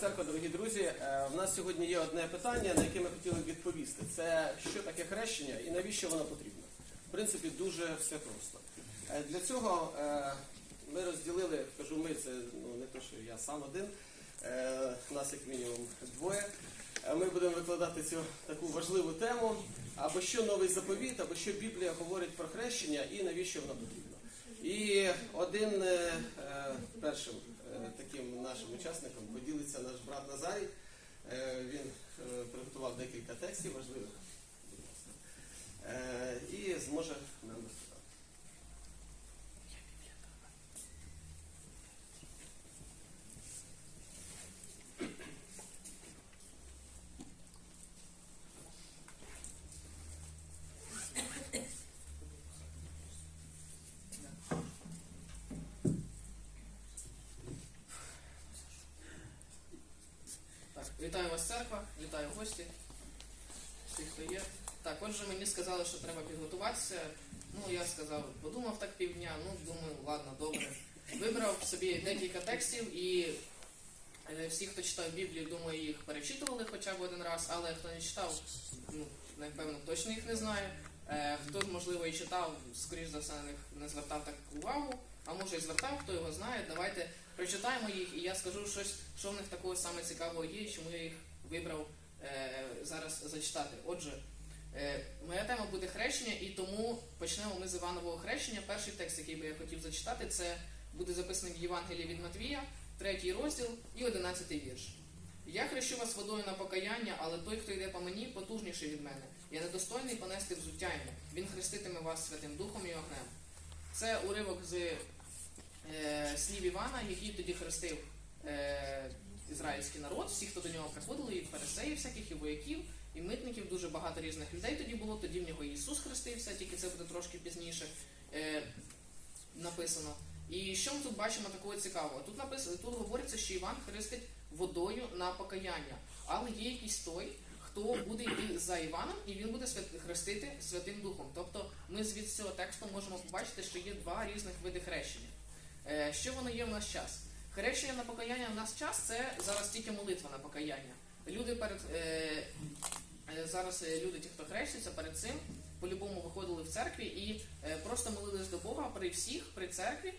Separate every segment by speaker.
Speaker 1: церква, дорогі друзі. Е, В нас сьогодні є одне питання, на яке ми хотіли відповісти. Це що таке хрещення і навіщо воно потрібно? В принципі, дуже все просто. Е, Для цього е, ми розділили, кажу ми, це ну, не те, що я сам один, нас як мінімум двоє. Ми будемо викладати цю таку важливу тему, або що новий заповіт, або що Біблія говорить про хрещення і навіщо воно потрібно. І один першим нашим учасником поділиться наш брат Назарій. Е, Він е, приготував декілька текстів важливих. Е, і зможе нам розказати.
Speaker 2: Так, вітаю вас, церква, вітаю гості, всіх, хто є. Так, отже, мені сказали, що треба підготуватися. Ну, я сказав, подумав так півдня, ну, думаю, ладно, добре. Вибрав собі декілька текстів і е, всі, хто читав Біблію, думаю, їх перечитували хоча б один раз, але хто не читав, ну, напевно, точно їх не знає. Е, хто, можливо, і читав, скоріш за все, не звертав так увагу, а може і звертав, хто його знає. Давайте прочитаємо їх, і я скажу щось, що в них такого саме цікавого є, чому я їх вибрав е, зараз зачитати. Отже, е, моя тема буде хрещення, і тому почнемо ми з Іванового хрещення. Перший текст, який би я хотів зачитати, це буде записаний в Євангелії від Матвія, третій розділ і одинадцятий вірш. Я хрещу вас водою на покаяння, але той, хто йде по мені, потужніший від мене. Я недостойний понести взуття йому. Він хреститиме вас Святим Духом і огнем. Це уривок з е, слів Івана, який тоді хрестив е, ізраїльський народ, всі, хто до нього приходили, і фарисеїв всяких, і вояків, і митників, дуже багато різних людей тоді було. Тоді в нього Ісус хрестився, тільки це буде трошки пізніше е, написано. І що ми тут бачимо такого цікавого? Тут написано, тут говориться, що Іван хрестить водою на покаяння, але є якийсь той, хто буде йти за Іваном, і він буде хрестити Святим Духом. Тобто ми звід цього тексту можемо побачити, що є два різних види хрещення. Е, Що воно є в наш час? Хрещення на покаяння в нас час це зараз тільки молитва на покаяння. Люди перед е, е, зараз люди, ті, хто хрещується, перед цим по-любому виходили в церкві і просто молились до Бога при всіх, при церкві,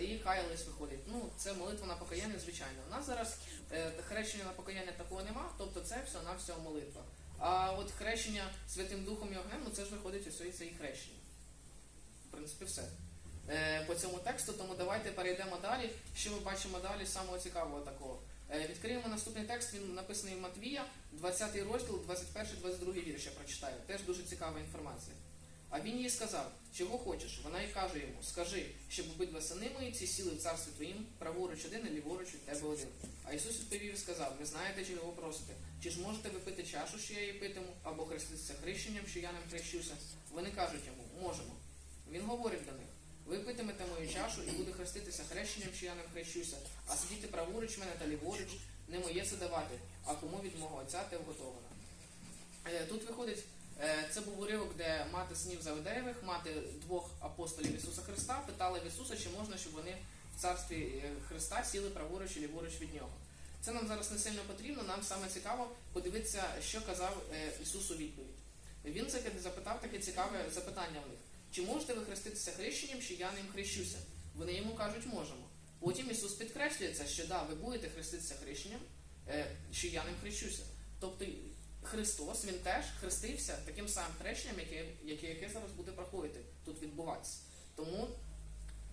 Speaker 2: і, каялись виходить. Ну, це молитва на покаяння, звичайно. У нас зараз хрещення на покаяння такого нема, тобто це все на всього молитва. А от хрещення Святим Духом і огнем, ну це ж виходить це і хрещення. В принципі, все. Е, по цьому тексту, тому давайте перейдемо далі. Що ми бачимо далі самого цікавого такого. Е, відкриємо наступний текст, він написаний в Матвія, 20 розділ, 21-22 вірш, я прочитаю. Теж дуже цікава інформація. А він їй сказав, чого хочеш? Вона й каже йому: Скажи, щоб обидва сини мої ці сіли в царстві твоїм, праворуч один, а ліворуч від тебе один. А Ісус відповів і сказав: Ви знаєте, чого просите? Чи ж можете ви пити чашу, що я її питиму, або хреститися хрещенням, що я ним хрещуся? Вони кажуть йому, можемо. Він говорить до них. Ви питимете мою чашу і буду хреститися хрещенням, що я ним хрещуся, а сидіти праворуч мене та ліворуч, не моє це давати, а кому від мого отця те вготовано. Е, Тут виходить, е, це був уривок, де мати снів Завидеєвих, мати двох апостолів Ісуса Христа, питала в Ісуса, чи можна, щоб вони в царстві е, Христа сіли праворуч і ліворуч від нього. Це нам зараз не сильно потрібно, нам саме цікаво подивитися, що казав Ісус у відповідь. Він запитав таке цікаве запитання в них. Чи можете ви хреститися хрещенням, що я ним хрещуся? Вони йому кажуть, можемо. Потім Ісус підкреслює це, що да, ви будете хреститися хрещенням, е, що я ним хрещуся. Тобто Христос він теж хрестився таким самим хрещенням, яке, яке, яке зараз буде проходити, тут відбуватися. Тому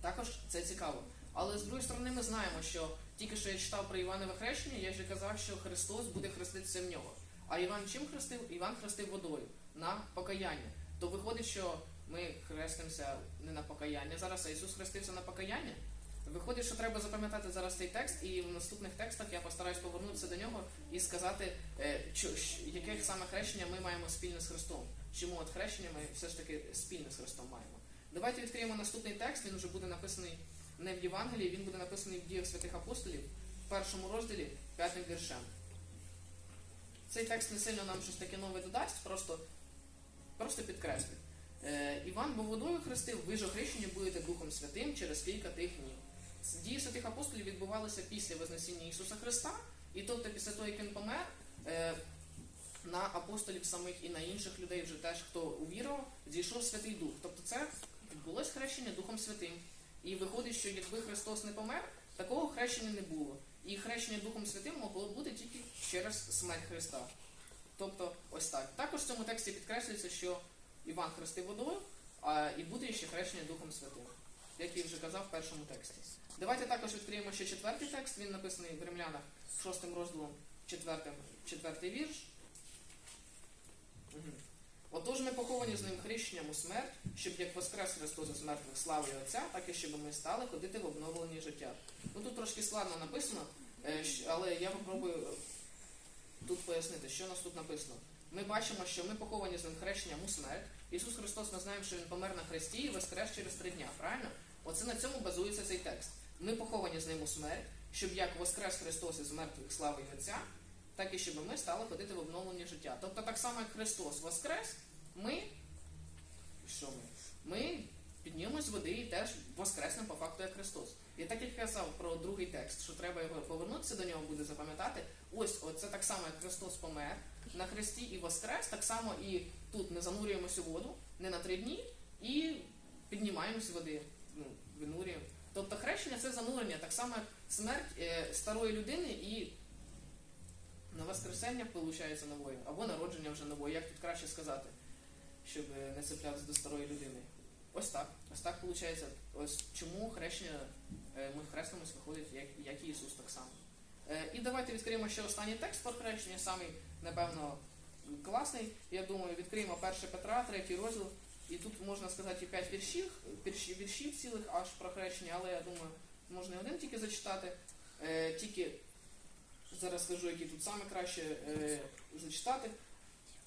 Speaker 2: також це цікаво. Але з другої сторони, ми знаємо, що тільки що я читав про Іванове хрещення, я вже казав, що Христос буде хреститися в нього. А Іван чим хрестив? Іван хрестив водою на покаяння. То виходить, що ми хрестимося не на покаяння зараз, а Ісус хрестився на покаяння. Виходить, що треба запам'ятати зараз цей текст, і в наступних текстах я постараюсь повернутися до нього і сказати, е, яке саме хрещення ми маємо спільне з Христом. Чому от хрещення ми все ж таки спільне з Христом маємо. Давайте відкриємо наступний текст, він вже буде написаний не в Євангелії, він буде написаний в діях святих апостолів в першому розділі п'ятим віршем. Цей текст не сильно нам щось таке нове додасть, просто, просто підкреслить. Е, Іван бо водою хрестив, ви ж охрещені будете Духом Святим через кілька тих днів. дії святих апостолів відбувалися після Вознесіння Ісуса Христа, і тобто після того, як він помер, е, на апостолів самих і на інших людей, вже теж хто увірував, зійшов Святий Дух. Тобто це відбулось хрещення Духом Святим. І виходить, що якби Христос не помер, такого хрещення не було. І хрещення Духом Святим могло бути тільки через смерть Христа. Тобто, ось так. Також в цьому тексті підкреслюється, що Іван хрестив водою, а і буде ще хрещення Духом Святим, як я вже казав в першому тексті. Давайте також відкриємо ще четвертий текст. Він написаний в Римлянах шостим розділом, четвертим, четвертий вірш. Мгм. Отож ми поховані з ним хрещенням у смерть, щоб як воскрес Христос із мертвих славою Отця, так і щоб ми стали ходити в обновленні життя. Ну тут трошки складно написано, е, але я попробую тут пояснити, що нас тут написано. Ми бачимо, що ми поховані з ним хрещенням у смерть. Ісус Христос, ми знаємо, що Він помер на хресті і воскрес через три дня, правильно? Оце на цьому базується цей текст. Ми поховані з ним у смерть, щоб як воскрес Христос із мертвих і Отця, так і щоб ми стали ходити в обновлення життя. Тобто так само, як Христос воскрес, ми. Що ми? Ми піднімемось з води і теж воскреснемо по факту як Христос. І так як я казав про другий текст, що треба його повернутися до нього буде запам'ятати. Ось це так само, як Христос помер на хресті і воскрес, так само і тут ми занурюємося у воду не на три дні і піднімаємося з води, ну, винурюємо. Тобто хрещення це занурення, так само як смерть е, старої людини і на воскресення виходить новою, або народження вже нової, як тут краще сказати, щоб не цеплятися до старої людини. Ось так. Ось так виходить. Ось чому хрещення е, ми хрестимось виходить, як, як і Ісус так само. Е, І давайте відкриємо ще останній текст про хрещення, самий, напевно, класний. Я думаю, відкриємо 1 Петра, третій розділ. І тут можна сказати і 5 віршів, віршів, цілих аж про хрещення, але я думаю, можна і один тільки зачитати. Е, Тільки зараз скажу, які тут саме краще зачитати.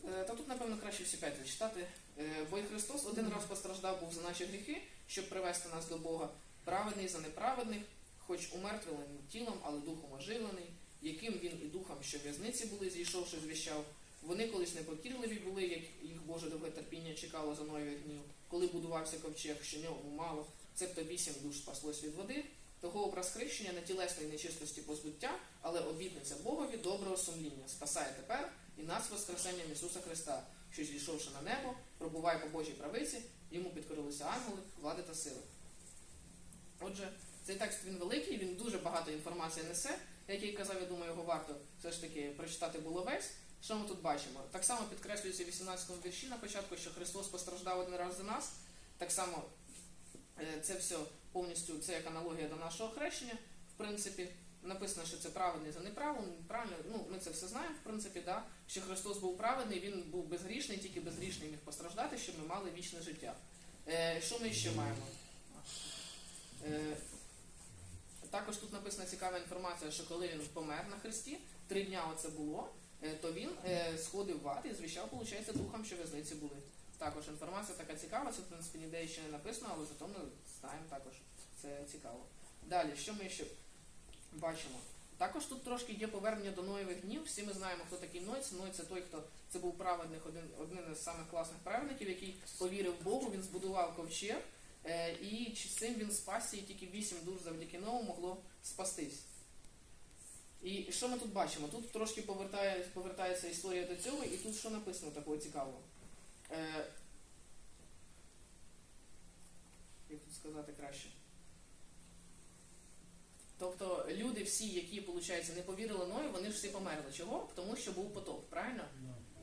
Speaker 2: Е, Та тут, напевно, краще всі п'ять зачитати. Е, Бо і Христос один раз постраждав був за наші гріхи, щоб привести нас до Бога, праведний за неправедних, хоч умертвлений тілом, але духом оживлений, яким він і духом, що в'язниці були, зійшовши, звіщав. Вони колись непокірливі були, як їх Боже довге терпіння чекало за Ноєвих днів, коли будувався ковчег, що нього мало, цебто вісім душ спаслось від води. Того образ хрещення не тілесної нечистості позбуття, але обітниця Богові доброго сумління спасає тепер і нас воскресенням Ісуса Христа, що зійшовши на небо, пробуває по Божій правиці, йому підкорилися ангели, влади та сили. Отже, цей текст він великий, він дуже багато інформації несе. Як я казав, я думаю, його варто все ж таки прочитати було весь. Що ми тут бачимо? Так само підкреслюється в 18 вірші на початку, що Христос постраждав один раз за нас. Так само е, це все повністю це як аналогія до нашого хрещення. В принципі, написано, що це праведний за неправильний, правильно, ну ми це все знаємо, в принципі, да, що Христос був праведний, він був безгрішний, тільки безгрішний міг постраждати, щоб ми мали вічне життя. Е, що ми ще маємо? Е, також тут написана цікава інформація, що коли він помер на Христі, три дня оце було, е, то він сходив в ад і звіщав, виходить, духом, що в'язниці були. Також інформація така цікава, це в принципі ніде ще не написано, але зато ми знаємо також. Це цікаво. Далі, що ми ще бачимо? Також тут трошки є повернення до Ноєвих днів. Всі ми знаємо, хто такий Ной. Це Ной це той, хто це був праведник, один, один із самих класних праведників, який повірив Богу, він збудував ковчег, е, і цим він спасся, і тільки вісім душ завдяки ному могло спастись. І що ми тут бачимо? Тут трошки повертає, повертається історія до цього, і тут що написано такого цікавого? Е, як тут сказати краще? Тобто люди всі, які, виходить, не повірили Ною, вони ж всі померли. Чого? Тому що був потоп, правильно?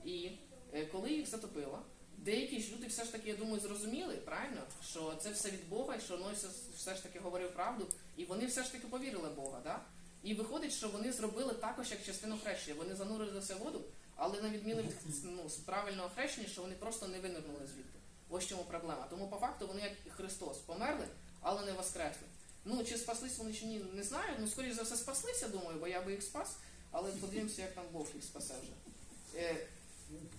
Speaker 2: І е, коли їх затопило, деякі ж люди все ж таки, я думаю, зрозуміли, правильно, що це все від Бога, і що Ной все, ж таки говорив правду, і вони все ж таки повірили Бога, да? І виходить, що вони зробили також як частину хрещення. Вони занурилися в воду, але на відміну від ну, правильного хрещення, що вони просто не винирнули звідти. Ось чому проблема. Тому по факту вони як Христос померли, але не воскресли. Ну, чи спаслись вони чи ні, не знаю. Ну, скоріш за все, спаслися, думаю, бо я би їх спас, але подивимося, як там Бог їх спасе вже. Е,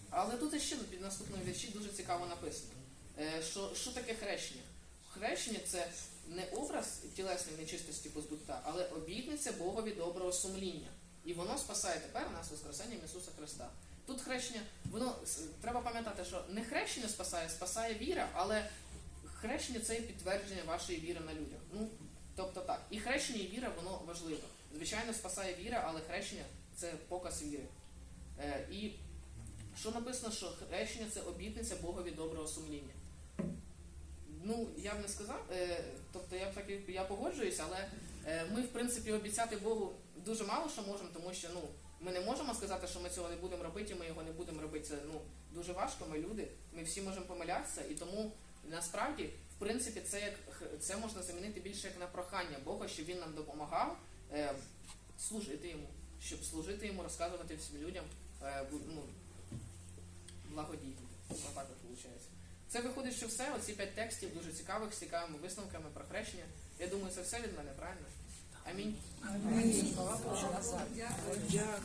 Speaker 2: але тут ще під наступному вірші дуже цікаво написано. Е, що, що таке хрещення? Хрещення це не образ тілесної нечистості позбуття, але обітниця Богові доброго сумління. І воно спасає тепер нас Воскресенням Ісуса Христа. Тут хрещення, воно треба пам'ятати, що не хрещення спасає, спасає віра, але хрещення це є підтвердження вашої віри на людях. Ну, Тобто так, і хрещення і віра, воно важливо. Звичайно, спасає віра, але хрещення це показ віри. Е, і що написано, що хрещення це обітниця Богові доброго сумління. Ну, я б не сказав, е, тобто я б так я погоджуюсь, але е, ми, в принципі, обіцяти Богу дуже мало що можемо, тому що ну, ми не можемо сказати, що ми цього не будемо робити, і ми його не будемо робити. Це ну, дуже важко, ми люди, ми всі можемо помилятися, і тому насправді, в принципі, це як це можна замінити більше як на прохання Бога, щоб він нам допомагав е, служити йому, щоб служити йому, розказувати всім людям е, ну, благодійно. Отак от виходить. Це виходить, що все, оці п'ять текстів дуже цікавих, з цікавими висновками про хрещення. Я думаю, це все від мене, правильно? Амінь.
Speaker 3: Дякую.